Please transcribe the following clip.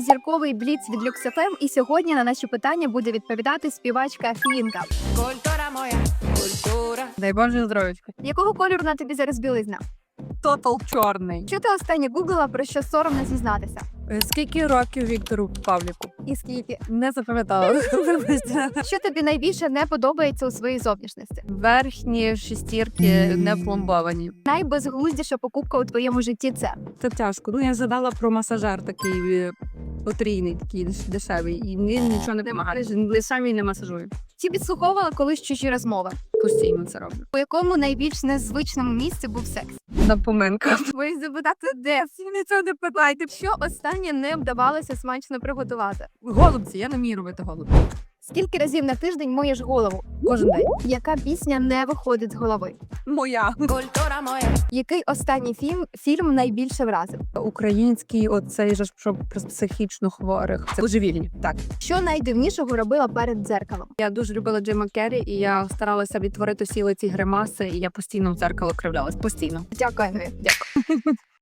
Зірковий бліц від Люксофем, і сьогодні на наші питання буде відповідати співачка Фінка. Культура моя, культура. Дай Боже здоров'ячка. Якого кольору на тобі зараз білизна? Тотал чорний. Чи ти останнє гуглила, про що соромно зізнатися? Е, Скільки років Віктору Павліку? І скільки? Не запам'ятала. Вибачте. Що тобі найбільше не подобається у своїй зовнішності? Верхні шестірки не пломбовані. Найбезглуздіша покупка у твоєму житті це Це тяжко. Ну я задала про масажер такий е, потрійний, такий дешевий, і він нічого не допомагає. Він не масажує. чи підслуховувала колись чужі розмови? Постійно це роблю. У якому найбільш незвичному місці був секс? На поминках. Ви запитати, де всі цього не питайте. Що останнє не вдавалося смачно приготувати? Голубці, я не вмію робити голубці. Скільки разів на тиждень моєш голову? Кожен день. Яка пісня не виходить з голови? Моя. Культура моя. Який останній фільм фільм найбільше вразив? Український, оцей же ж про психічно хворих. Це божевільні. Так. Що найдивнішого робила перед дзеркалом? Я дуже любила Джима Керрі, і я старалася відтворити всі ці гримаси, і я постійно в дзеркало кривлялась. Постійно. Дякую. Дякую.